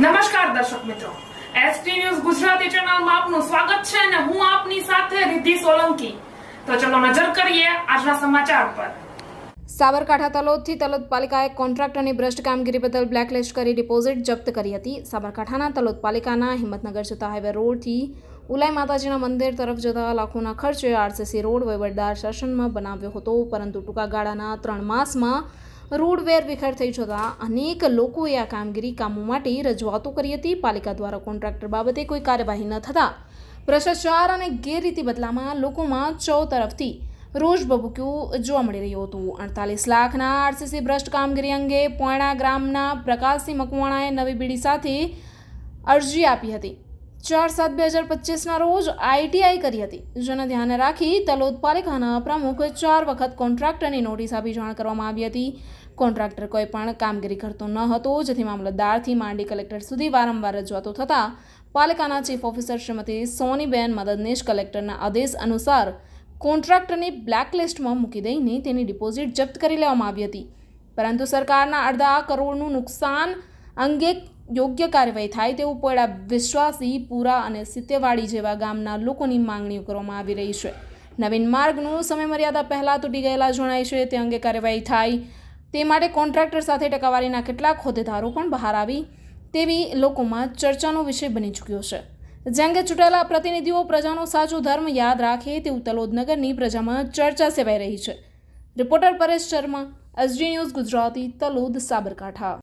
નમસ્કાર દર્શક મિત્રો. એસટી ન્યૂઝ ગુજરાતી ચેનલમાં આપનું સ્વાગત છે અને હું આપની સાથે રિદ્ધિ સોલંકી. તો ચલો નજર કરીએ આજના સમાચાર પર. સાબરકાંઠા તલોદથી તલોદ પાલિકાએ કોન્ટ્રાક્ટરની ભ્રષ્ટ કામગીરી બદલ બ્લેકલિસ્ટ કરી ડિપોઝિટ જપ્ત કરી હતી. સાબરકાંઠાના તલોદ પાલિકાના હિંમતનગર જતા હાઈવે રોડથી ઉલાઈ માતાજીના મંદિર તરફ જતા લાખોના ખર્ચે આરસીસી રોડ વહીવટદાર શાસનમાં બનાવ્યો હતો. પરંતુ ટૂંકા ગાળાના ત્રણ માસમાં રોડ વેર વિખેર થઈ જતા અનેક લોકોએ આ કામગીરી કામો માટે રજૂઆતો કરી હતી. પાલિકા દ્વારા કોન્ટ્રાક્ટર બાબતે કોઈ કાર્યવાહી ન થતાં ભ્રષ્ટાચાર અને ગેરરીતિ બદલામાં લોકોમાં ચૌ તરફથી રોષ ભભૂક્યું જોવા મળી રહ્યું હતું. અડતાલીસ લાખના આરસીસી ભ્રષ્ટ કામગીરી અંગે પોયણા ગ્રામના પ્રકાશસિંહ મકવાણાએ નવી બીડી સાથે અરજી આપી હતી. ચાર સાત બે હજાર પચીસના રોજ આઈટીઆઈ કરી હતી. જેને ધ્યાને રાખી તલોદ પાલિકાના પ્રમુખ ચાર વખત કોન્ટ્રાક્ટરની નોટિસ આપી જાણ કરવામાં આવી હતી. કોન્ટ્રાક્ટર કોઈ પણ કામગીરી કરતો ન હતો, જેથી મામલતદારથી માંડી કલેક્ટર સુધી વારંવાર રજૂઆતો થતાં પાલિકાના ચીફ ઓફિસર શ્રીમતી સોનીબેન મદદનીશ કલેક્ટરના આદેશ અનુસાર કોન્ટ્રાક્ટરની બ્લેકલિસ્ટમાં મૂકી દઈને તેની ડિપોઝિટ જપ્ત કરી લેવામાં આવી હતી. પરંતુ સરકારના અડધા કરોડનું નુકસાન અંગે યોગ્ય કાર્યવાહી થાય તેવું પોયડા વિશ્વાસી પુરા અને સિત્તેવાડી જેવા ગામના લોકોની માંગણીઓ કરવામાં આવી રહી છે. નવીન માર્ગનું સમયમર્યાદા પહેલાં તૂટી ગયેલા જણાય છે તે અંગે કાર્યવાહી થાય. તે માટે કોન્ટ્રાક્ટર સાથે ટકાવારીના કેટલાક હોદ્દેદારો પણ બહાર આવી તેવી લોકોમાં ચર્ચાનો વિષય બની ચૂક્યો છે. જે અંગે ચૂંટાયેલા પ્રતિનિધિઓ પ્રજાનો સાચો ધર્મ યાદ રાખે તેવું તલોદનગરની પ્રજામાં ચર્ચા સેવાઈ રહી છે. Reporter Paresh Sharma, SG news Gujarati, Talod Sabarkantha.